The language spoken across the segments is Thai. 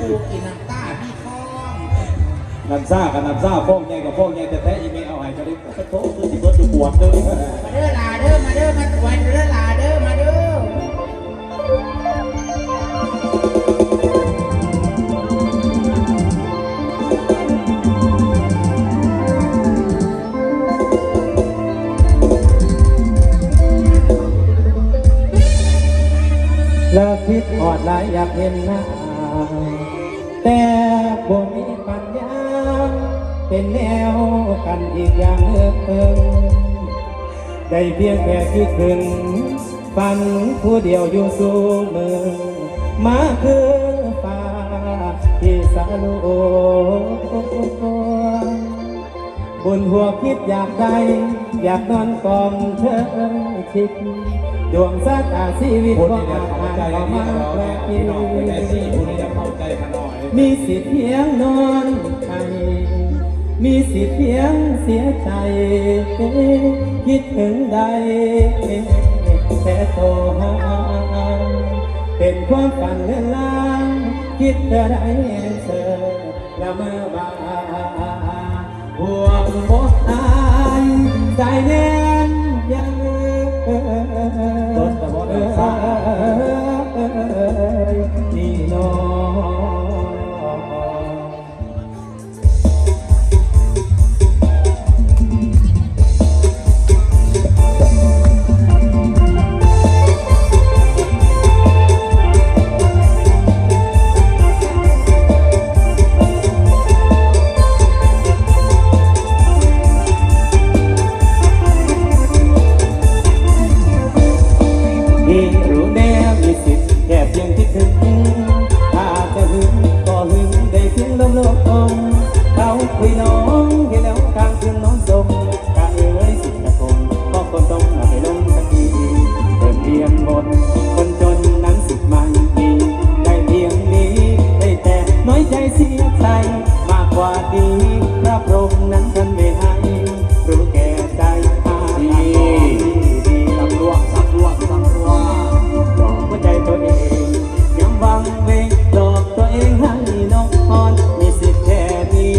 ปูกินน้ำตาพี่คองน้ำซ่ากับน้ำซ่าโป้งใหญ่กับโป้งใหญ่แต่แท้อีเมลเอาให้จะได้กระโถคือสิเบิดอยู่ปวดเลยมาเด้อลาเด้อมาเด้อมาตรวจเด้อลาเด้อมาเด้อแล้วคิดออดหลายอยากเห็นหน้า แต่บ่มีปัญญา เป็นแนวกันอีกอย่างเอิงได้เพียงแค่คิดถึงฝันผู้เดียวอยู่สู่มือมาคือฟ้าที่สาลูบุญหัวคิดอยากได้ อยากนอนกอมเชิง ชิดดวงสาตาชีวิตของอาหารก็มาแปลกอีมีสิทธิ์เพียงนอนไทยมีสิทธิ์เพียงเสียใจคิดถึงใดแต่โทรหาเป็นความฝันเลื่อนลางคิดจะได้เธอละเมื่อบาห่วงบดตาย ใจมากกว่าดีพระพรหมนั้นท่านไม่ให้รู้แก่ใจอาดีดีสำรวจสำรวจสำรวจหลอกหัวใจตัวเองยังวังเวงหลอกตัวเองให้นอนมีสิทธิ์แค่นี้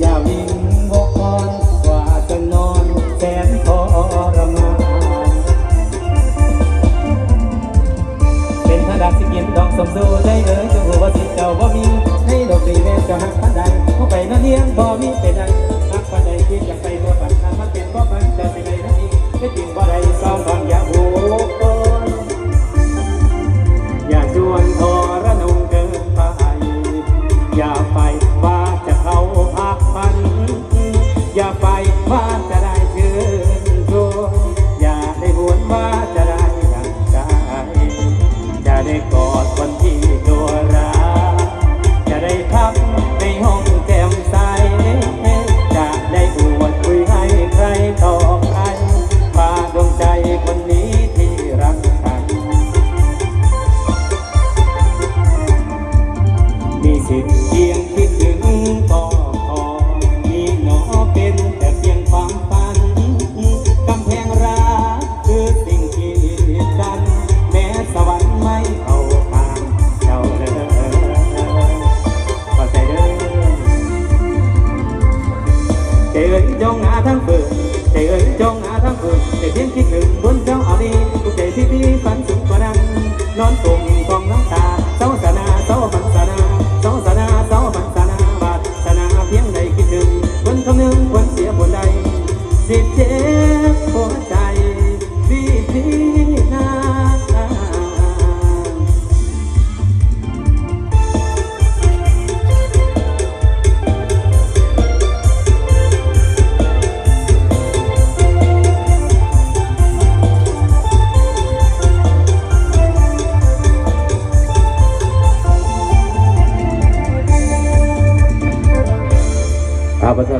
อย่าวิ่งวกอ่อนกว่าจะนอนแสนทรมานเป็นพระดักสิกินดอกสมสู่ได้เอ่ยจงหัวว่าสิเจ้าบ่มี ดอกดีแม่จะหักปันใดเข้าไปนั่นเลี้ยงบ่มีเป็นไรหักปันใดที่อยากไปตัวปันทางมันเป็นบ่ฝันแต่เป็นไรนั่นเองไม่จริงบ่ได้สองฟังอย่าหูโอนอย่าชวนทร สิ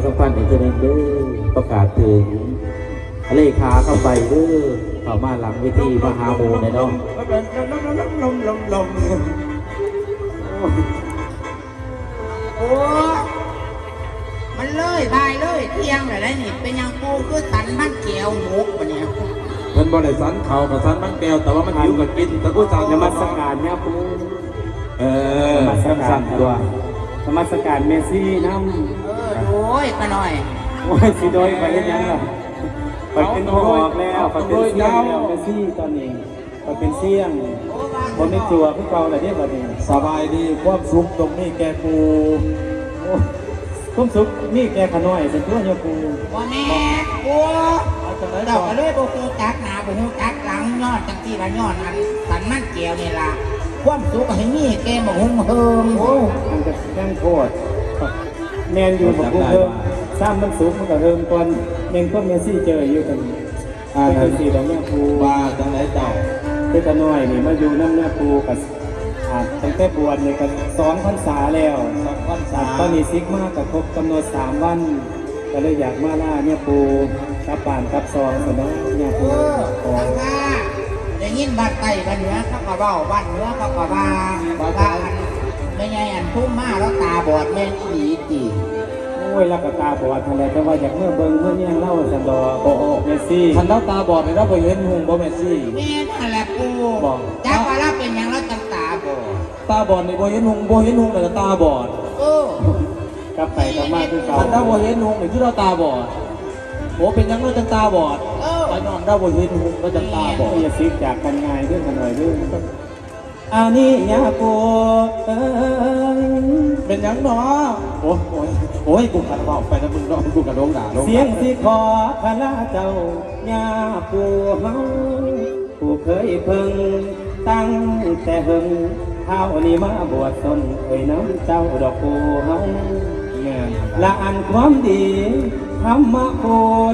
สัมพันธ์อินเทอร์เน็ตเด้อประกาศถึงเลขาเข้าไปเด้อเข้ามาหลังเวทีมหาโมในน้องลมลมลมโอ้มันเลยบายเลยเที่ยงเลยนะนี่เป็นยังปูคือสันมันเกี่ยวหมกปะเนี่ยมันบริสันเขากับสันมันแก้วแต่ว่ามันหิวกับกินแต่กูสั่งนจะมัมาสสักการเนี่ยปูเออนมัสสสั่งตัวสมัสการเมซี่น้เออโอ้ยก็หน่อยำโอ้ยสิโดยไปเฮ็ดหยังล่ะไปเป็นหัวออกแล้วไปเป็นเสี่ยงแล้วเมซี่ตอนนี้ไปเป็นเสี่ยงบ่มีจัวคือเก่าแล้วเด้บัดนี้สบายดีความสุขตรงนี้แกกูโอ้คุ้มสุขนี่แกขน้อยสิตัวโยกูว่าแม่กูเอาจังได๋เดาต่อก็เลยบ่ฮู้จักหน้าบ่ฮู้จักหลังยอดจังซี่ละยอดอันสันมันแก้วนี่ล่ะความสุขก็ให้มีแกบ่หุ่งเฮิงโอ้ มันจะแกล้งโคตร แมนอยู่บ่กูเพิ่มซ้ำมันสูงมันก็เริ่มก่อนแม่งก็เมซี่เจออยู่กันอ่าเป็นจังซี่ดอกแม่กูบ้าจังไหนเจ้าคือขน้อยนี่มาอยู่น้ำแม่กูกับอ่าตั้งแต่บวชนี่ก็สองพรรษาแล้วสองพันสาตอนนี้ซิกมากกับครบกำหนดสามวันก็เลยอยากมาล่าเนี่ยปูกับป่านกับซองสนองเนี่ยเอปูอขอทางว่าได้ยินบ้านใต้บ้านเหนือเขาก็เว้าบ้านเหนือเขาก็ว่าว่าอัน ไม่ไงอันพุ่มมาแล้วตาบอดแม่นอีหลีติโอ้ยแล้วก็ตาบอดทะเลแต่ว่าอยากเมื่อเบิ่งเมื่อเนี่ยเล่าสันดอโบโอเมสซี่คันเราตาบอดในเราไปเห็นหุงบ่แม่นซี่ แม่นั่นแหละปูบอก จักว่าเราเป็นหยังเราจังตาบอดตาบอดในบ่เห็นหุงบ่เห็นหุงแต่ตาบอดเออกลับไปกลับมาคือเก่าคันเราบ่เห็นหุงนี่คือเราตาบอดโอ้เป็นหยังเราจังตาบอดเออไปนอนเราบ่เห็นหุงเราจังตาบอด อย่าซิกจากกันง่ายเรื่องกันหน่อยเรื่อง อันนี้ยาโกเอ้ยเป็นหยังเนาะโอ้ยโอ้ยโอ้ยกูขัดเบาไปนะมึงเนาะกูกระโดงด่าลงเสียงสิขอพระลาเจ้าญาปูเฮาผู้เคยเพิ่งตั้งแต่เฮิงเฮานี่มาบวชตนเอ้ยน้ำเจ้าดอกปูเฮาแม่นละอันความดีธรรมะโค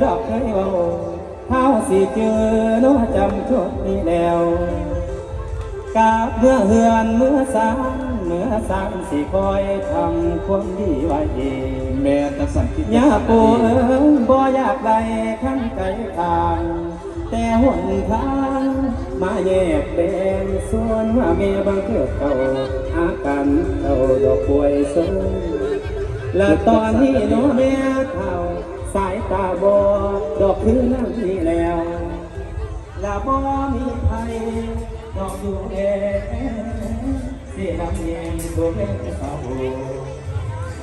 ดอกเคยเว้าเฮาสิเจอโนจำชุดนี้แล้ว กาบเมื่อเฮือนเมื่อสามเมื่อสามสิคอยทำความดีไว้เองแม่จังสั่นคิดยาปูเอิงบ่อยากได้ขั้นไกลทางแต่หนทางมาแยกเป็นส่วนว่าเมียบังเกิดเก่าอาการเก่าดอกป่วยสูงและตอนนี้หนูแม่เท่าสายตาบอดดอกคือนั่นนี่แล้วและบ่มีใคร ดอกอยู่เองเสียลำเนียงตัวเล่นเศร้า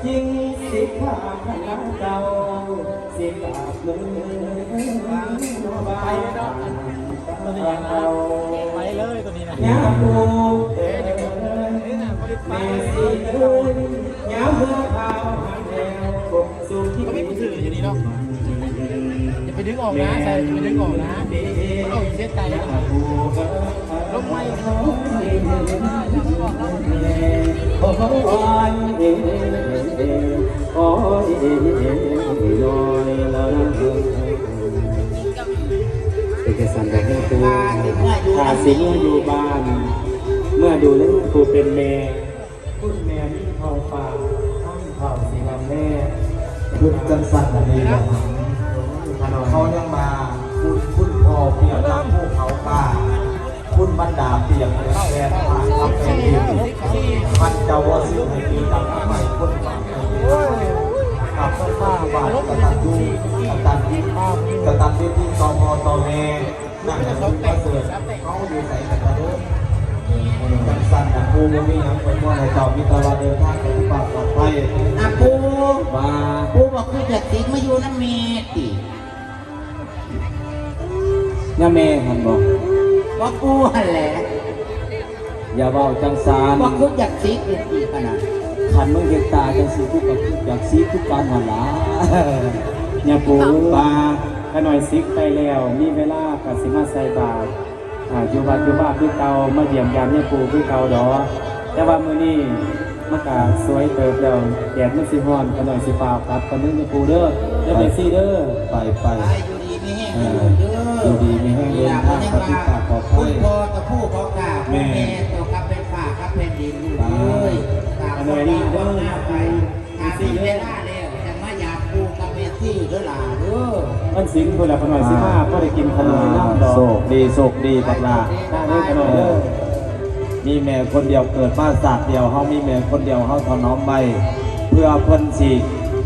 ยิ่งสิขาขนาดเจ้าสิกาบมือไปเอาไปเลยตัวนี้นะยาปูเอ๋แม่สิเอ้ยยาเมื่อข้าหันแถวสู่ที่ไม่ถืออยู่นี่เนาะอย่าไปดึงออกนะใส่อย่าไปดึงออกนะมันออกอยู่เส้นใจนะลงไม่โอ้ย เป็นกษัตริย์ของแม่ครูตาที่เมื่ออยู่ถ้าสิเมื่ออยู่บ้าน เมื่อดูแลครูเป็นแม่คุณแม่ที่เผาป่าท่านเผาสีลำแม่คือจังสั่นนนี้นะเขายังมาคุณคุณพ่อเปียกทั้งภูเขาป่า บรรดาเปียกแฟนผ่าทำเป็นดีมันจ้าวสิให้ดีตามใหม่คนฟังกับข้าบาทกตันยูกตันยูกตันยูที่ตมตเมนั่งอยู่ประเสริฐเขาอยู่ใส่กระโดดจังสั่นนะภูมิมีอย่างเป็นว่าในเจ้ามีตลาดเดินทางไปที่ปากปลอดภัยอาปูมาปูบอกคือจะติดมาอยู่น้ำเมติย่าแม่หันบอก ว่าปูหันแหละอย่าเบาจังสารว่าคืออยากติดอีกทีขนาดขันมึงเห็นตาจังสีทุกกับอยากสีทุกการหันหลาเนี่ยปูบาขน่อยซิกไปแล้ว มีเวลากับสิมาใส่บาตรอ่าอยู่บ้านอยู่บ้านคือเก่ามาเยี่ยมยามเนี่ยปูคือเก่าดอกแต่ว่ามื้อนี้มันก็สวยเติบแล้วแดดมันสิร้อนขน่อยสิฟ้าวครับกันนึงเนี่ยปูเด้อเด้อไปซี่เด้อไปไปไปอยู่ดีไม่แห้งอยู่เด้ออยู่ดีมีแห้งเดินทางปฏิบัติขอ คุณพ่อกับผู้พ่อกาแม่ตัวกับเป็นฝ่ากับเป็นดินเลยตามคนดีเด้อหน้าไปอาซีเวลาแล้วจะมาอยากปูกับเมซี่เด้อล่ะเด้อมันสิงพุ่นละขน่อยสิมาก็ได้กินขนมน้ำดอกโศกดีโศกดีบักลาได้เด้อขน่อยเด้อมีแม่คนเดียวเกิดมาศาสตร์เดียวเฮามีแม่คนเดียวเฮาถนอมไปเพื่อเพิ่นสิ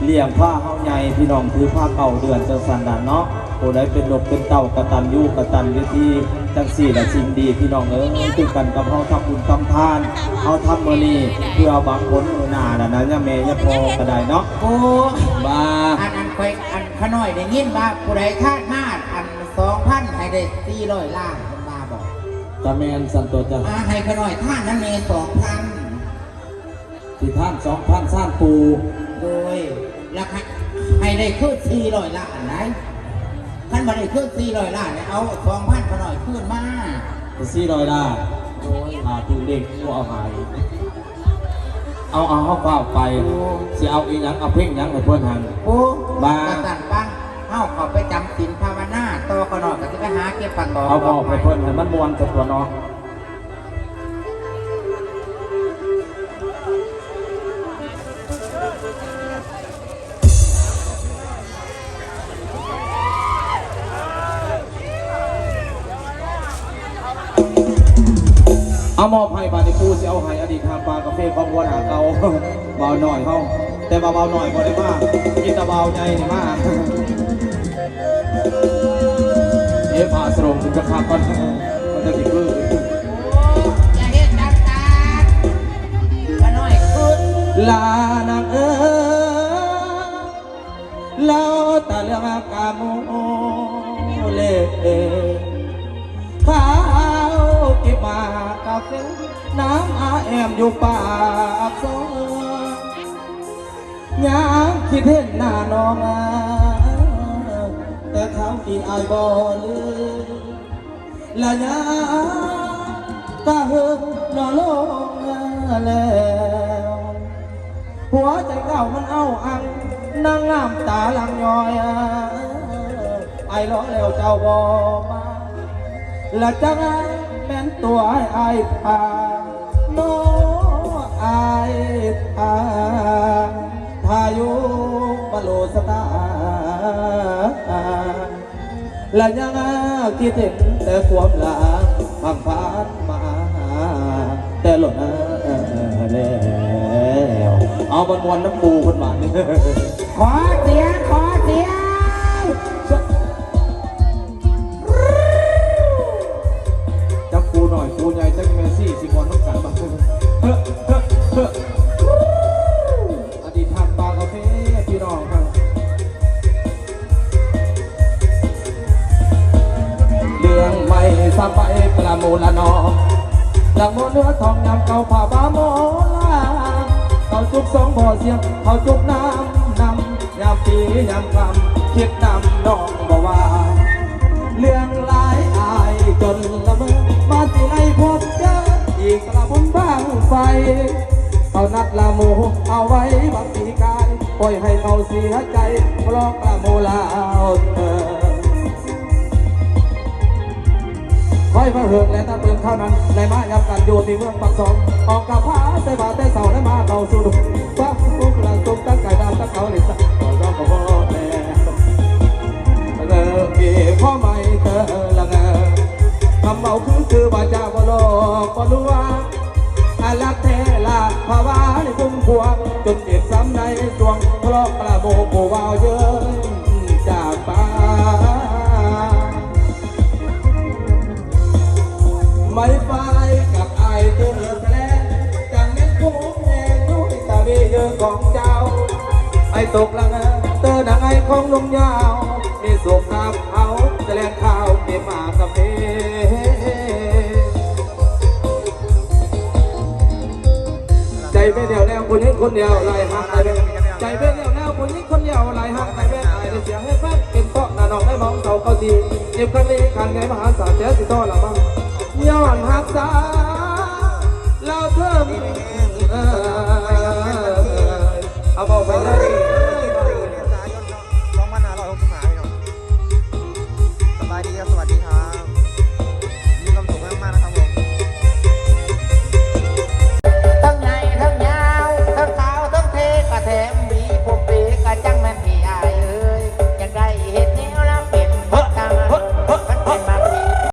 เลี้ยงผ้าเฮาใหญ่พี่น้องถือผ้าเก่าเดือนจังสันดานเนาะผู้ใดเป็นนกเป็นเต่ากระตันยูกระตันวิธี จังสี่และสิ่งดีพี่น้องเอ้ยคือกันกับเฮาทำบุญทำทานเฮาทำมื้อนี้เพื่อบางคนมื้อหน้าน่ะนะย่าแม่ย่าพ่อก็ได้เนาะโอ้บ้าอันอันคอยอันขน้อยได้ยินว่าผู้ใดคาดมาดอันสองพันให้ได้สี่ร้อยล้านมันมาบอกตาแมนสันตัวจ้ะอ่าให้ขน้อยท่านนั้นเมสองพันที่ท่าน2,000ซ่านปูโดยราคาให้ได้ขึ้นสี่ร้อยล้านไหน ท่านมาได้ขึ้นสี่ร้อยล้านเนี่ยเอาสองพันขน้อยขึ้นมา400ล้านโดยอ่าถึงเด็กกูเอาหายเอาเอาเฮาเฝ้าไปสิเอาอีหยังเอาเพ่งหยังให้เพิ่นหันโอ้บ้ากระตันปังเข้าเขาไปจำศีลภาวนาต่อขน้อยก็จะไปหาเก็บปันต่อเอาบอกให้เพิ่นให้มันม่วนกับตัวเนาะ เอามอบให้บาดนี้กูสิเอาให้อดีตทางปลากาแฟของวัวหนาเก่าเบาหน่อยเฮาแต่ว่าเบาหน่อยบ่ได้มากกินแตะเบาใหญ่นี่มากเอ๊ะพาสรงจะขาดก่อนมันจะสิคืออย่าเห็นดังตาขน้อยขึ้นลานางเอ๋ยเล่าตะเลืองกาโมเล่ มอยู่ปากซอยยามคิดเห็นหน้าน้องอาแต่เขาที่อายบ่ลืมละยามตาเฮิงนอนลงแล้วหัวใจเก่ามันเอาอังนั่งน้ำตาลังย้อยไอ้ล้อแล้วเจ้าบอมาและจังแม่นตัวไอ้ไอ้พา นไอ้พาพายุบโลสตาและยังคิดถึงแต่ความหลังพังผ่านมาแต่หล่นแล้วเอาบอลบอลน้ำปูคนมานขอเสียง ยามปียามคำคิดนำน้องบ่ว่า เรื่องหลายอายจนละเมอมาที่ไหนพบเจออีกกระบุญบ้างไฟเอานัดละโมเอาไว้บังปีกายปล่อยให้เขาเสียใจเพราะกระโมลาเอาเธอคอยมาเหิงและตะเตือนเท่านั้นในมายำกันอยู่ที่เมืองปักสองออกกับพาใส่บาแต่เสาและมาเขาสู่ดุฟ้าฟุ้งลัง ด้วยตาเยอะของเจ้า ไอ้ตกละเงอเตอหนังไอ้ของลงยาว มีสุขกับเขาแสลงข่าวเก็บมากับเพใจเป็นเดียวแนวคนนี้คนเดียวลายหักใจเป็นใจเป็นเดียวแนวคนนี้คนเดียวลายหักใจเป็นไอ้เสียงให้ฟังเป็นเพราะหน้าน้องได้มองเสาเขาดีเจ็บครั้งนี้ขันไงมหาศาลเจ้าสิต้อละมั้งย้อนหักษา